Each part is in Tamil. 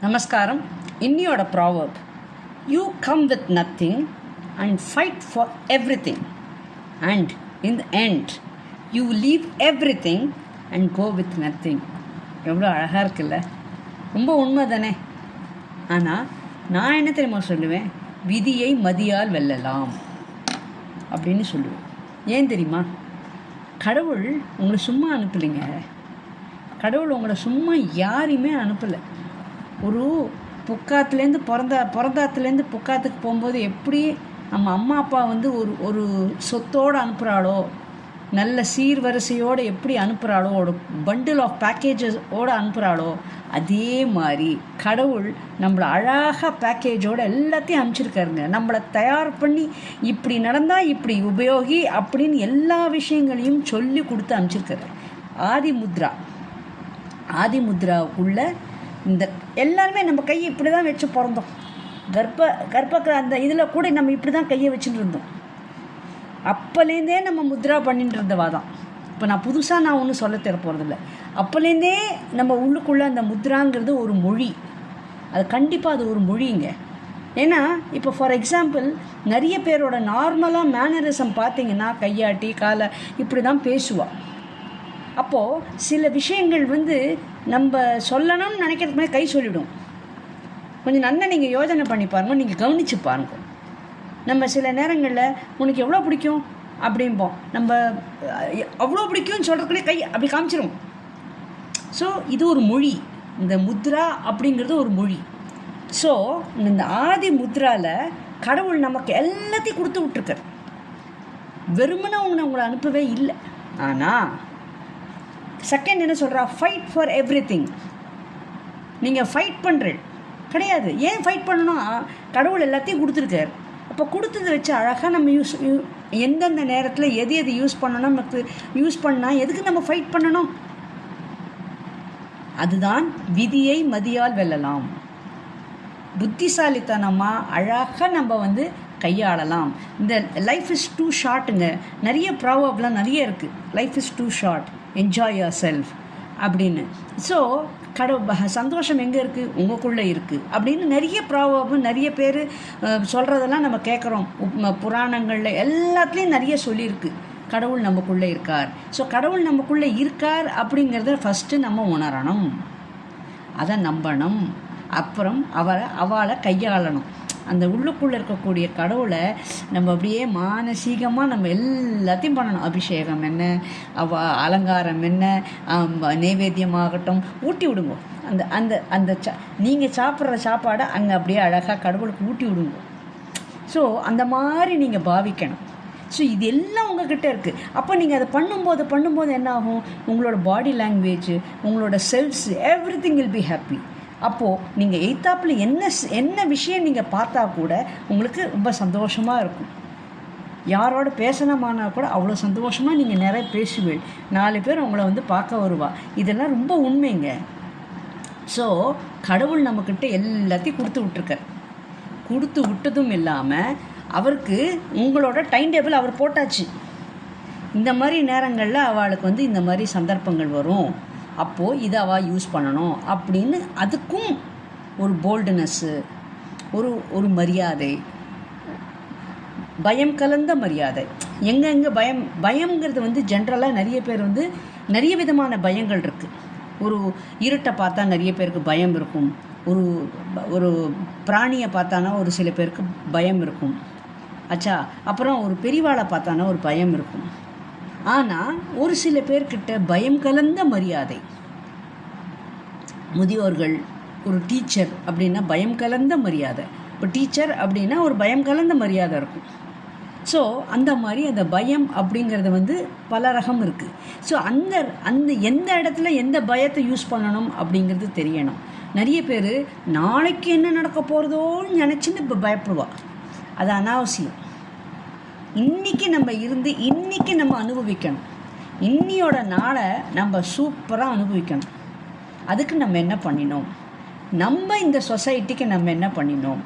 நமஸ்காரம். இன்னியோட proverb you come with nothing and fight for everything and in the end you leave everything and go with nothing எவ்வளோ அழகாக இருக்குல்ல? ரொம்ப உண்மை தானே ஆனால் நான் என்ன தெரியுமா சொல்லுவேன்? விதியை மதியால் வெல்லலாம் அப்படின்னு சொல்லுவேன். ஏன் தெரியுமா? கடவுள் உங்களை சும்மா அனுப்பலைங்க. கடவுள் உங்களை சும்மா யாரையுமே அனுப்பலை. ஒரு புக்காத்துலேருந்து பிறந்தா பிறந்தாத்துலேருந்து புக்காத்துக்கு போகும்போது எப்படி நம்ம அம்மா அப்பா வந்து ஒரு ஒரு சொத்தோடு அனுப்புகிறாளோ நல்ல சீர்வரிசையோடு எப்படி அனுப்புகிறாளோ ஒரு பண்டில் ஆஃப் பேக்கேஜஸோடு அனுப்புகிறாளோ அதே மாதிரி கடவுள் நம்மளை அழகாக பேக்கேஜோடு எல்லாத்தையும் அனுப்பிச்சிருக்காருங்க. நம்மளை தயார் பண்ணி இப்படி நடந்தால் இப்படி உபயோகி அப்படின்னு எல்லா விஷயங்களையும் சொல்லி கொடுத்து அனுப்பிச்சிருக்காரு. ஆதிமுத்ரா. ஆதிமுத்ராவுக்குள்ளே இந்த எல்லாருமே நம்ம கையை இப்படி தான் வச்சு பிறந்தோம். கர்ப்ப கர்ப்ப அந்த இதில் கூட நம்ம இப்படி தான் கையை வச்சுட்டு இருந்தோம். அப்போலேருந்தே நம்ம முத்ரா பண்ணிட்டு இருந்தவா தான். இப்போ நான் புதுசாக நான் ஒன்றும் சொல்ல தர போகிறதில்ல அப்போலேருந்தே நம்ம உள்ளுக்குள்ளே அந்த முத்ராங்கிறது ஒரு மொழி. அது கண்டிப்பாக அது ஒரு மொழிங்க. ஏன்னா இப்போ ஃபார் எக்ஸாம்பிள் நிறைய பேரோட நார்மலாக மேனரிசம் பார்த்தீங்கன்னா கையாட்டி காலை இப்படி தான் பேசுவாள் அப்போது சில விஷயங்கள் வந்து நம்ம சொல்லணும்னு நினைக்கிறது மாதிரி கை சொல்லிவிடும். கொஞ்சம் நல்லா நீங்கள் யோஜனை பண்ணி பாருங்க நீங்கள் கவனித்து பாருங்க. நம்ம சில நேரங்களில் உனக்கு எவ்வளோ பிடிக்கும் அப்படிம்போம். நம்ம அவ்வளோ பிடிக்கும்னு சொல்கிறதுக்குள்ளே கை அப்படி காமிச்சிரும். ஸோ இது ஒரு மொழி. இந்த முத்ரா அப்படிங்கிறது ஒரு மொழி. ஸோ இந்த ஆதி முத்ராவில் கடவுள் நமக்கு எல்லாத்தையும் கொடுத்து விட்ருக்கார் வெறுமனை உங்களை உங்களை அனுப்பவே இல்லை. ஆனால் செகண்ட் என்ன சொல்கிறா ஃபைட் ஃபார் எவ்ரி திங் நீங்கள் ஃபைட் பண்ணுறேன் கிடையாது. ஏன் ஃபைட் பண்ணணும் கடவுள் எல்லாத்தையும் கொடுத்துருக்கார். அப்போ கொடுத்ததை வச்சு அழகாக நம்ம யூஸ் எந்தெந்த நேரத்தில் எது எது யூஸ் பண்ணணும் நமக்கு யூஸ் பண்ணால் எதுக்கு நம்ம ஃபைட் பண்ணணும்? அதுதான் விதியை மதியால் வெல்லலாம். புத்திசாலித்தனமாக அழகாக நம்ம வந்து கையாளலாம். இந்த லைஃப் இஸ் டூ ஷார்ட்டுங்க நிறைய ப்ராவப்லாம் நிறைய இருக்குது life is too short enjoy yourself அப்படின்னு ஸோ கடவு சந்தோஷம் எங்கே இருக்குது உங்களுக்குள்ளே இருக்குது அப்படின்னு நிறைய ப்ராபம் நிறைய பேர் சொல்கிறதெல்லாம் நம்ம கேட்குறோம் புராணங்களில் எல்லாத்துலேயும் நிறைய சொல்லியிருக்கு. கடவுள் நமக்குள்ளே இருக்கார். ஸோ கடவுள் நமக்குள்ளே இருக்கார் அப்படிங்கிறத ஃபஸ்ட்டு நம்ம உணரணும். அதை நம்பணும். அப்புறம் அவரை அவளை கையாளணும். அந்த உள்ளுக்குள்ளே இருக்கக்கூடிய கடவுளை நம்ம அப்படியே மானசீகமாக நம்ம எல்லாத்தையும் பண்ணணும். அபிஷேகம் என்ன? அவ அலங்காரம் என்ன? நைவேத்தியமாகட்டும் ஊட்டி விடுங்க. அந்த அந்த அந்த சா நீங்கள் சாப்பிட்ற சாப்பாடை அங்கே அப்படியே அழகாக கடவுளுக்கு ஊட்டி விடுங்க. ஸோ அந்த மாதிரி நீங்கள் பாவிக்கணும். ஸோ இது எல்லாம் உங்ககிட்ட இருக்குது அப்போ நீங்கள் அதை பண்ணும்போது பண்ணும்போது என்ன ஆகும்? உங்களோட பாடி லாங்குவேஜ் உங்களோட cells everything will be happy அப்போது நீங்கள் எய்த்தாப்பில் என்ன என்ன விஷயம் நீங்கள் பார்த்தா கூட உங்களுக்கு ரொம்ப சந்தோஷமாக இருக்கும். யாரோட பேசணுமானா கூட அவ்வளோ சந்தோஷமாக நீங்கள் நிறைய பேசுவீள் நாலு பேர் உங்களை வந்து பார்க்க வருவா. இதெல்லாம் ரொம்ப உண்மைங்க. ஸோ கடவுள் நம்மக்கிட்ட எல்லாத்தையும் கொடுத்து விட்ருக்கார் கொடுத்து விட்டதும் இல்லாமல் அவருக்கு உங்களோட டைம் டேபிள் அவர் போட்டாச்சு. இந்த மாதிரி நேரங்களில் அவளுக்கு வந்து இந்த மாதிரி சந்தர்ப்பங்கள் வரும். அப்போது இதை அவள் யூஸ் பண்ணணும் அப்படின்னு அதுக்கும் ஒரு போல்டுனஸ்ஸு ஒரு ஒரு மரியாதை பயம் கலந்த மரியாதை. எங்கெங்கே பயம் பயங்கிறது வந்து ஜென்ரலாக நிறைய பேர் வந்து நிறைய விதமான பயங்கள் இருக்குது ஒரு இருட்டை பார்த்தா நிறைய பேருக்கு பயம் இருக்கும். ஒரு ஒரு பிராணியை பார்த்தானா ஒரு சில பேருக்கு பயம் இருக்கும். அச்சா அப்புறம் ஒரு பெரிவாளை பார்த்தானா ஒரு பயம் இருக்கும். ஆனால் ஒரு சில பேர்கிட்ட பயம் கலந்த மரியாதை. முதியோர்கள் ஒரு டீச்சர் அப்படின்னா பயம் கலந்த மரியாதை. இப்போ டீச்சர் அப்படின்னா ஒரு பயம் கலந்த மரியாதை இருக்கும். ஸோ அந்த மாதிரி அந்த பயம் அப்படிங்கிறது வந்து பல ரகம் இருக்குது ஸோ அந்த அந்த எந்த இடத்துல எந்த பயத்தை யூஸ் பண்ணணும் அப்படிங்கிறது தெரியணும். நிறைய பேர் நாளைக்கு என்ன நடக்க போகிறதோன்னு நினச்சின்னு இப்போ பயப்படுவா. அது அனாவசியம். இன்றைக்கி நம்ம இருந்து இன்றைக்கி நம்ம அனுபவிக்கணும். இன்னியோட நாளை நம்ம சூப்பராக அனுபவிக்கணும். அதுக்கு நம்ம என்ன பண்ணினோம்? நம்ம இந்த சொசைட்டிக்கு நம்ம என்ன பண்ணினோம்?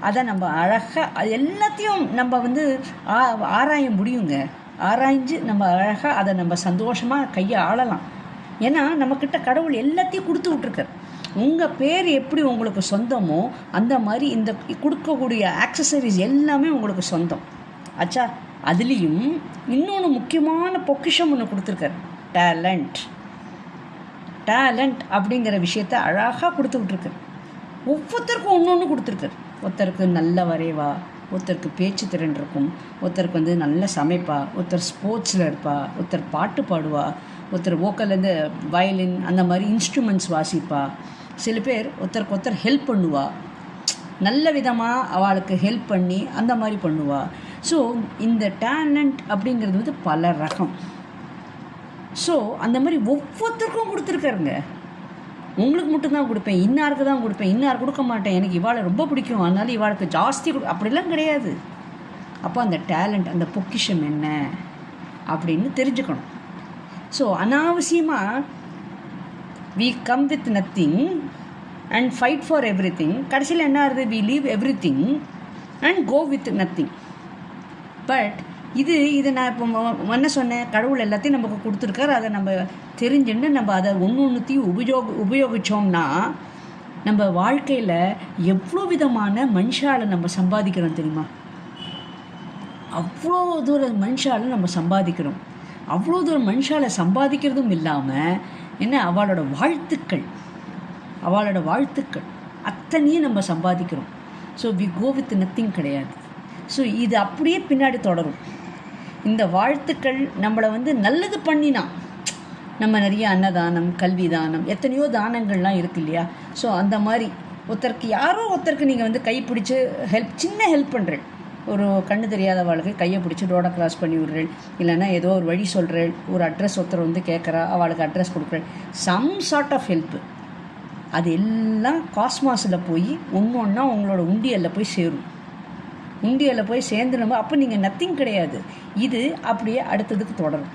அதை நம்ம அழகாக அது எல்லாத்தையும் நம்ம வந்து ஆ ஆராய முடியுங்க. ஆராய்ஞ்சு நம்ம அழகாக அதை நம்ம சந்தோஷமாக கையை ஆளலாம். ஏன்னா நம்மக்கிட்ட கடவுள் எல்லாத்தையும் கொடுத்து விட்ருக்கார் உங்கள் பேர் எப்படி உங்களுக்கு சொந்தமோ அந்த மாதிரி இந்த கொடுக்கக்கூடிய ஆக்சசரிஸ் எல்லாமே உங்களுக்கு சொந்தம். ஆச்சா அதுலேயும் இன்னொன்று முக்கியமான பொக்கிஷம் ஒன்று கொடுத்துருக்காரு. டேலண்ட் டேலண்ட் அப்படிங்கிற விஷயத்த அழகாக கொடுத்துக்கிட்டு ஒவ்வொருத்தருக்கும் ஒன்று ஒன்று கொடுத்துருக்காரு. ஒருத்தருக்கு நல்ல வரைவா ஒருத்தருக்கு பேச்சு திறன் இருக்கும் ஒருத்தருக்கு வந்து நல்ல சமைப்பா ஒருத்தர் ஸ்போர்ட்ஸில் இருப்பா ஒருத்தர் பாட்டு பாடுவா ஒருத்தர் ஓக்கல்லேருந்து வயலின் அந்த மாதிரி இன்ஸ்ட்ருமெண்ட்ஸ் வாசிப்பா. சில பேர் ஒருத்தருக்கு ஒருத்தர் ஹெல்ப் பண்ணுவா. நல்ல விதமாக அவளுக்கு ஹெல்ப் பண்ணி அந்த மாதிரி பண்ணுவாள் ஸோ இந்த டேலண்ட் அப்படிங்கிறது வந்து பல ரகம். ஸோ அந்த மாதிரி ஒவ்வொருத்தருக்கும் கொடுத்துருக்காருங்க. உங்களுக்கு மட்டும்தான் கொடுப்பேன் இன்னாருக்கு தான் கொடுப்பேன் இன்னார் கொடுக்க மாட்டேன் எனக்கு இவாளை ரொம்ப பிடிக்கும் அதனால இவாளுக்கு ஜாஸ்தி கொடு அப்படிலாம் கிடையாது. அப்போ அந்த டேலண்ட் அந்த பொக்கிஷம் என்ன அப்படின்னு தெரிஞ்சுக்கணும். ஸோ அனாவசியமாக we come with nothing and fight for everything கடைசியில் என்ன ஆகுது we leave everything and go with nothing but இது இது நான் இப்போ என்ன சொன்னேன் கடவுள் எல்லாத்தையும் நமக்கு கொடுத்துருக்காரு. அதை நம்ம தெரிஞ்சுன்னு நம்ம அதை ஒன்று ஒன்றுத்தையும் உபயோக உபயோகித்தோம்னா நம்ம வாழ்க்கையில் எவ்வளோ விதமான மனுஷாலை நம்ம சம்பாதிக்கிறோம் தெரியுமா? அவ்வளோ தூரம் மனுஷாலை நம்ம சம்பாதிக்கிறோம். அவ்வளோ தூரம் மனுஷாலை சம்பாதிக்கிறதும் இல்லாமல் என்ன? அவளோட வாழ்த்துக்கள் அவளோட வாழ்த்துக்கள் அத்தனையும் நம்ம சம்பாதிக்கிறோம். So we go with nothing கிடையாது. ஸோ இது அப்படியே பின்னாடி தொடரும். இந்த வாழ்த்துக்கள் நம்மளை வந்து நல்லது பண்ணினா. நம்ம நிறைய அன்னதானம் கல்வி தானம் எத்தனையோ தானங்கள்லாம் இருக்கு இல்லையா? ஸோ அந்த மாதிரி ஒருத்தருக்கு யாரோ ஒருத்தருக்கு நீங்கள் வந்து கை பிடிச்சி ஹெல்ப் சின்ன ஹெல்ப் பண்ணுறேன் ஒரு கண்ணு தெரியாதவளுக்கு கையை பிடிச்சி ரோடை கிராஸ் பண்ணி விடுறேன். இல்லைன்னா ஏதோ ஒரு வழி சொல்கிறேன் ஒரு அட்ரஸ் ஒருத்தர் வந்து கேட்குறா அவளுக்கு அட்ரஸ் கொடுக்குறேன். சம் சார்ட் ஆஃப் ஹெல்ப்பு அது எல்லாம் காஸ்மாஸில் போய் ஒன்று ஒன்றா உங்களோட உண்டியலில் போய் சேரும். இந்தியாவில் போய் சேர்ந்து அப்போ நீங்கள் நத்திங் கிடையாது. இது அப்படியே அடுத்ததுக்கு தொடரும்.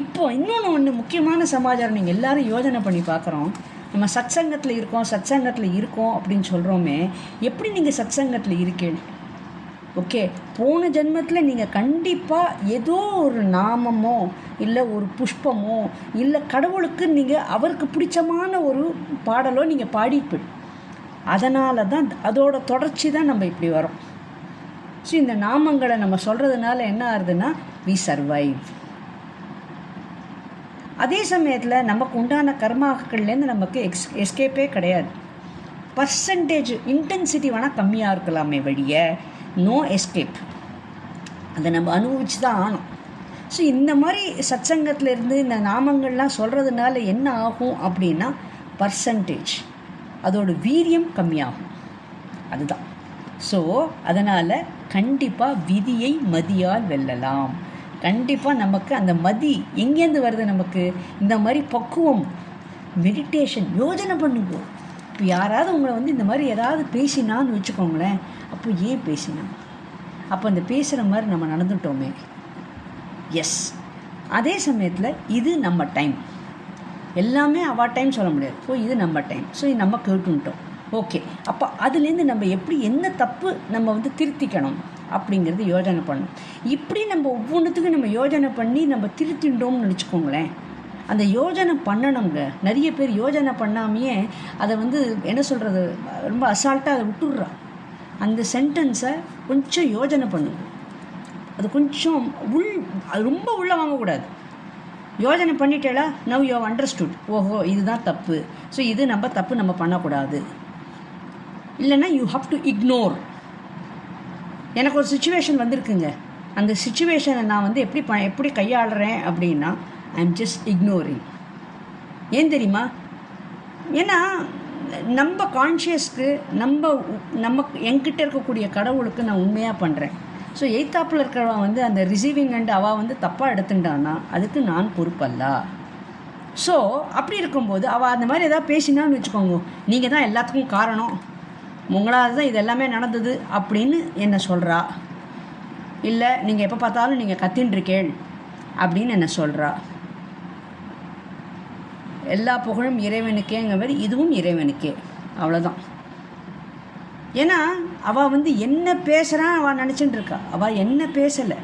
இப்போ இன்னொன்று ஒன்று முக்கியமான சமாச்சாரம் நீங்கள் எல்லாரும் யோசனை பண்ணி பார்க்குறோம். நம்ம சத் சங்கத்தில் இருக்கோம் சத் சங்கத்தில் இருக்கோம் அப்படின்னு சொல்கிறோமே எப்படி நீங்கள் சத் சங்கத்தில் இருக்கீங்க? ஓகே போன ஜென்மத்தில் நீங்கள் கண்டிப்பாக ஏதோ ஒரு நாமமோ இல்லை ஒரு புஷ்பமோ இல்லை கடவுளுக்கு நீங்கள் அவருக்கு பிடிச்சமான ஒரு பாடலோ நீங்கள் பாடிப்பீங்க அதனால தான் அதோட தொடர்ச்சி தான் நம்ம இப்படி வரோம் ஸோ இந்த நாமங்களை நம்ம சொல்கிறதுனால என்ன ஆகுதுன்னா வி சர்வைவ் அதே சமயத்தில் நமக்கு உண்டான கர்மாக்கள்லேருந்து நமக்கு எக்ஸ் எஸ்கேப்பே கிடையாது. பர்சன்டேஜ் இன்டென்சிட்டி வேணால் கம்மியாக இருக்கலாமே வழிய நோ எஸ்கேப் அதை நம்ம அனுபவிச்சு தான் ஆனோம் ஸோ இந்த மாதிரி சத்சங்கத்துல இருந்து இந்த நாமங்கள்லாம் சொல்கிறதுனால என்ன ஆகும் அப்படின்னா பர்சன்டேஜ் அதோட வீரியம் கம்மியாகும். அதுதான். ஸோ அதனால் கண்டிப்பாக விதியை மதியால் வெல்லலாம். கண்டிப்பாக நமக்கு அந்த மதி எங்கேருந்து வருது நமக்கு? இந்த மாதிரி பக்குவம் மெடிடேஷன் யோஜனை பண்ணுங்க இப்போ யாராவது உங்களை வந்து இந்த மாதிரி ஏதாவது பேசினான்னு வச்சுக்கோங்களேன் அப்போ ஏன் பேசினா? அப்போ அந்த பேசுகிற மாதிரி நம்ம நடந்துட்டோமே. எஸ் அதே சமயத்தில் இது நம்ம டைம் எல்லாமே அவா டைம் சொல்ல முடியாது. ஸோ இது நம்ம டைம் ஸோ இது நம்ம கேட்டுன்ட்டோம் ஓகே அப்போ அதுலேருந்து நம்ம எப்படி என்ன தப்பு நம்ம வந்து திருத்திக்கணும் அப்படிங்கிறது யோஜனை பண்ணணும். இப்படி நம்ம ஒவ்வொன்றுத்துக்கும் நம்ம யோஜனை பண்ணி நம்ம திருத்திண்டோம்னு நினச்சிக்கோங்களேன் அந்த யோஜனை பண்ணணுங்க. நிறைய பேர் யோஜனை பண்ணாமையே அதை வந்து என்ன சொல்கிறது ரொம்ப அசால்ட்டாக அதை விட்டுடுறா. அந்த சென்டென்ஸை கொஞ்சம் யோஜனை பண்ணுங்க. அது கொஞ்சம் உள் அது ரொம்ப உள்ளே வாங்கக்கூடாது. யோஜனை பண்ணிட்டேடா நவ் யூ அண்டர்ஸ்டுட் ஓஹோ இதுதான் தப்பு. ஸோ இது நம்ம தப்பு நம்ம பண்ணக்கூடாது. இல்லைன்னா யூ ஹாவ் டு இக்னோர் எனக்கு ஒரு சுச்சுவேஷன் வந்திருக்குங்க. அந்த சுச்சுவேஷனை நான் வந்து எப்படி ப எப்படி கையாளுறேன் அப்படின்னா ஐ எம் ஜஸ்ட் இக்னோரிங் ஏன் தெரியுமா? ஏன்னா நம்ம கான்ஷியஸ்க்கு நம்ம உ- நம்ம என்கிட்ட இருக்கக்கூடிய கடவுளுக்கு நான் உண்மையாக பண்ணுறேன் ஸோ எய்த்தாப்பில் இருக்கிறவன் வந்து அந்த ரிசீவிங் அண்ட் அவள் வந்து தப்பாக எடுத்துட்டான்னா அதுக்கு நான் பொறுப்பல்ல. ஸோ அப்படி இருக்கும்போது அவள் அந்த மாதிரி ஏதாவது பேசினான்னு வச்சுக்கோங்க. நீங்கள் தான் எல்லாத்துக்கும் காரணம். உங்களால் தான் இது எல்லாமே நடந்தது அப்படின்னு என்ன சொல்கிறா இல்லை நீங்கள் எப்போ பார்த்தாலும் நீங்கள் கத்தின்றிருக்கேள் அப்படின்னு என்ன சொல்கிறா எல்லா புகழும் இறைவனுக்கேங்கிற மாதிரி இதுவும் இறைவனுக்கே. அவ்வளோதான் ஏன்னா அவள் வந்து என்ன பேசுகிறான் அவள் நினச்சிட்டு இருக்கா. அவள் என்ன பேசலை.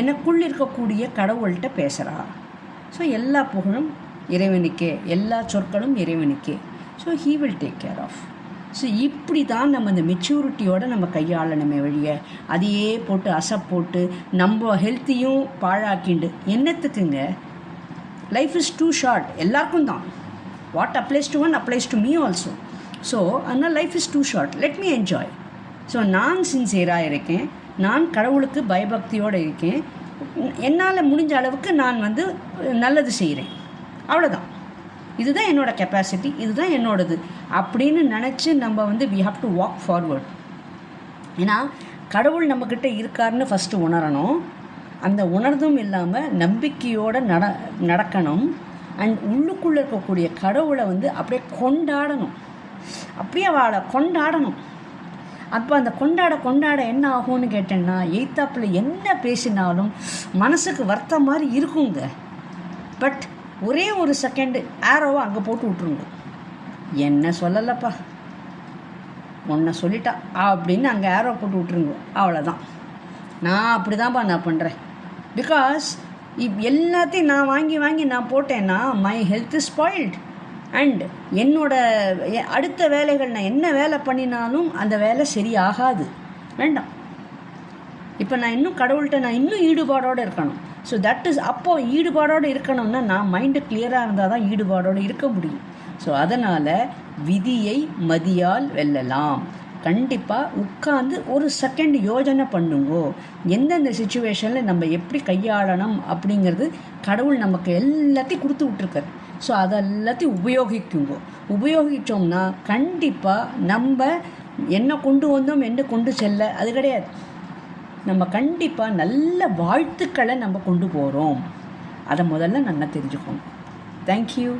எனக்குள் இருக்கக்கூடிய கடவுள்கிட்ட பேசுகிறா ஸோ எல்லா புகழும் இறைவனுக்கே. எல்லா சொற்களும் இறைவனுக்கே. So he will take care of so இப்படி தான் நம்ம இந்த மெச்சூரிட்டியோட நம்ம கையாளணுமே வழிய. அதையே போட்டு அசை போட்டு நம்ம ஹெல்த்தையும் பாழாக்கிண்டு. என்னத்துக்குங்க? லைஃப் இஸ் டூ ஷார்ட் எல்லாருக்கும் தான். What applies to one applies to me also so அதனால் life is too short let me enjoy so நான் சின்சியராக இருக்கேன். நான் கடவுளுக்கு பயபக்தியோடு இருக்கேன். என்னால் முடிஞ்ச அளவுக்கு நான் வந்து நல்லது செய்கிறேன் அவ்வளோதான் இதுதான் என்னோட கெப்பாசிட்டி இதுதான் என்னோடது அப்படின்னு நினச்சி நம்ம வந்து we have to walk forward ஏன்னா கடவுள் நம்மக்கிட்ட இருக்காருன்னு ஃபஸ்ட்டு உணரணும். அந்த உணர்ந்தும் இல்லாமல் நம்பிக்கையோடு நட நடக்கணும். அண்ட் உள்ளுக்குள்ளே இருக்கக்கூடிய கடவுளை வந்து அப்படியே கொண்டாடணும். அப்படியே அவளை கொண்டாடணும். அப்போ அந்த கொண்டாட கொண்டாட என்ன ஆகும்னு கேட்டேன்னா எய்த்தாப்பில் என்ன பேசினாலும் மனசுக்கு வருத்த மாதிரி இருக்குங்க. பட் ஒரே ஒரு செகண்டு ஆரோவை அங்கே போட்டு விட்ருங்க என்ன சொல்லலப்பா. உன்னை சொல்லிட்டா. அப்படின்னு அங்கே ஆரோ போட்டு விட்ருங்க அவ்வளோதான் நான் அப்படி தான்ப்பா நான் பண்ணுறேன் பிகாஸ் இப் எல்லாத்தையும் நான் வாங்கி வாங்கி நான் போட்டேன்னா my health is spoiled and என்னோட அடுத்த வேலைகள் நான் என்ன வேலை பண்ணினாலும் அந்த வேலை சரியாகாது. வேண்டாம். இப்போ நான் இன்னும் கடவுள்கிட்ட நான் இன்னும் ஈடுபாடோடு இருக்கணும். ஸோ தட் இஸ் அப்போது ஈடுபாடோடு இருக்கணும்னா நான் மைண்டு கிளியராக இருந்தால் தான் ஈடுபாடோடு இருக்க முடியும். ஸோ அதனால் விதியை மதியால் வெல்லலாம். கண்டிப்பாக உட்காந்து ஒரு செகண்ட் யோஜனை பண்ணுங்கோ. எந்தெந்த சுச்சுவேஷனில் நம்ம எப்படி கையாளணும் அப்படிங்கிறது கடவுள் நமக்கு எல்லாத்தையும் கொடுத்து விட்ருக்காரு ஸோ அதை எல்லாத்தையும் உபயோகிக்குங்கோ. உபயோகித்தோம்னா கண்டிப்பாக நம்ம என்ன கொண்டு வந்தோம் என்ன கொண்டு செல்ல அது கிடையாது. நம்ம கண்டிப்பாக நல்ல வாழ்த்துக்களை நம்ம கொண்டு போகிறோம் அதை முதல்ல நல்லா தெரிஞ்சுக்கணும். தேங்க்யூ